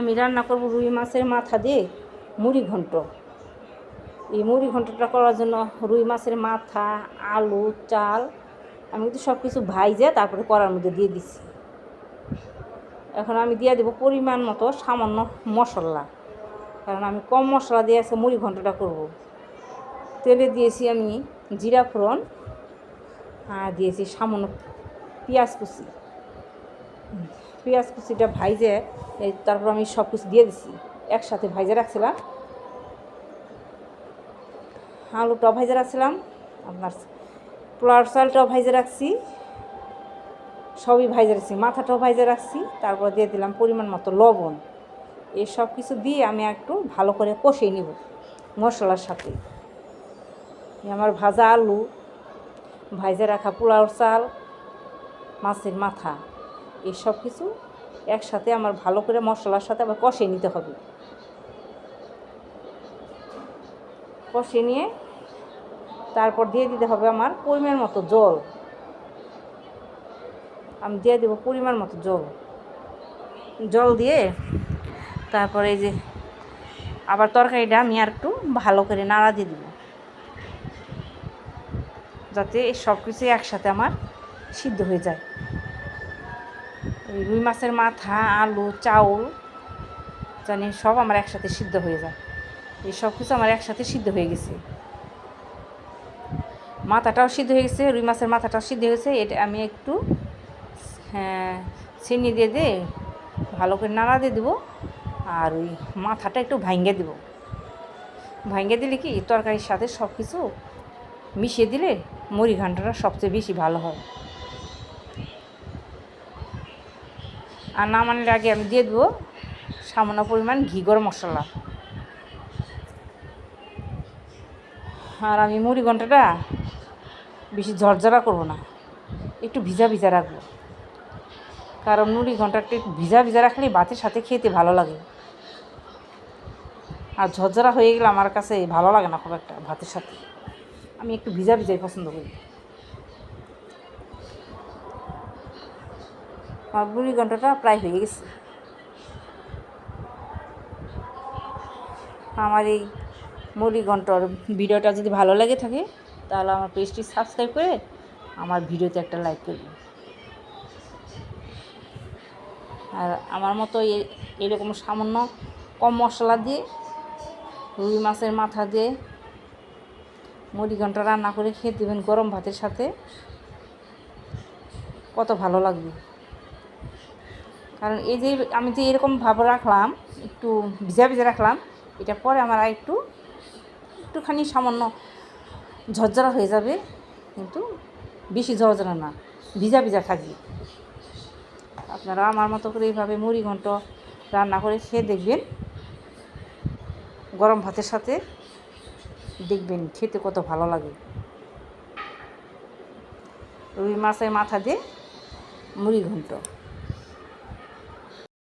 আমি রান্না করব রুই মাছের মাথা দিয়ে মুড়ি ঘন্ট। এই মুড়ি ঘন্টটা করার জন্য রুই মাছের মাথা, আলু, চাল, আমি কিন্তু সব কিছু ভাইজে তারপরে করার মধ্যে দিয়ে দিচ্ছি। এখন আমি দিয়ে দেবো পরিমাণ মতো সামান্য মশলা। কারণ আমি কম মশলা দিয়ে আছে মুড়ি ঘন্টটা করব। তেলে দিয়েছি আমি জিরা ফোড়ন আর দিয়েছি সামান্য পেঁয়াজ কুচি। পেঁয়াজ কুচিটা ভাইজে তারপর আমি সব কিছু দিয়ে দিছি। একসাথে ভাইজে রাখছিলাম। আলুটাও ভাইজে রাখছিলাম। আপনার পোলার চালটাও ভাইজে রাখছি। সবই ভাইজে রাখছি। মাথাটাও ভাইজে রাখছি। তারপর দিয়ে দিলাম পরিমাণ মতো লবণ। এই সব কিছু দিয়ে আমি একটু ভালো করে কষিয়ে নিব মশলার সাথে। আমার ভাজা আলু, ভাইজে রাখা পোলাওর চাল, মাছের মাথা। এই সব কিছু একসাথে আমার ভালো করে মশলার সাথে আবার কষিয়ে নিতে হবে। কষে নিয়ে তারপর দিয়ে দিতে হবে আমার পরিমাণ মতো জল। আমি দিয়ে দেবো পরিমাণ মতো জল। জল দিয়ে তারপরে এই যে আবার তরকারিটা আমি আর একটু ভালো করে নাড়া দিয়ে দেবো। যাতে সব কিছুই একসাথে আমার সিদ্ধ হয়ে যায়। ওই রুই মাছের মাথা, আলু, চাউল, জানি সব আমার একসাথে সিদ্ধ হয়ে যায়। এই সব কিছু আমার একসাথে সিদ্ধ হয়ে গেছে। মাথাটাও সিদ্ধ হয়ে গেছে, রুই মাছের মাথাটাও সিদ্ধ হয়ে গেছে। এটা আমি একটু হ্যাঁ চিনি দিয়ে দিয়ে ভালো করে নাড়া দিয়ে দেবো আর ওই মাথাটা একটু ভাঙ্গে দেব। ভাঙ্গে দিলে কি, তরকারির সাথে সব কিছু মিশিয়ে দিলে মুড়ি ঘান্টটা সবচেয়ে বেশি ভালো হয়। আর নামানোর আগে আমি দিয়ে দেবো সামান্য পরিমাণ ঘি গরম মশলা। আর আমি মুড়ি ঘন্টাটা বেশি ঝরঝরা করব না, একটু ভিজা ভিজা রাখব। কারণ মুড়ি ঘন্টাটা একটু ভিজা ভিজা রাখলে ভাতের সাথে খেতে ভালো লাগে। আর ঝরঝরা হয়ে গেলে আমার কাছে ভালো লাগে না খুব একটা ভাতের সাথে। আমি একটু ভিজা ভিজাই পছন্দ করি। আমার মুড়ি ঘন্টাটা প্রায় হয়ে গেছে। আমার এই মুড়ি ঘণ্টার ভিডিওটা যদি ভালো লাগে থাকে, তাহলে আমার পেজটি সাবস্ক্রাইব করে আমার ভিডিওতে একটা লাইক করবে আর আমার মতো এরকম সামান্য কম মশলা দিয়ে, রুই মাছের মাথা দিয়ে মুড়ি ঘণ্টা রান্না করে খেয়ে দেবেন গরম ভাতের সাথে। কত ভালো লাগবে। কারণ এই যে আমি যে এরকম ভাব রাখলাম, একটু ভিজা ভিজা রাখলাম, এটা পরে আমার একটু, একটুখানি সামান্য ঝরঝরা হয়ে যাবে, কিন্তু বেশি ঝরঝরা না, ভিজা ভিজা থাকবে। আপনারা আমার মতো করে এইভাবে মুড়ি ঘন্ট রান্না করে খেয়ে দেখবেন, গরম ভাতের সাথে দেখবেন খেতে কত ভালো লাগে। রুই মাছের মাথা দিয়ে মুড়ি ঘন্ট।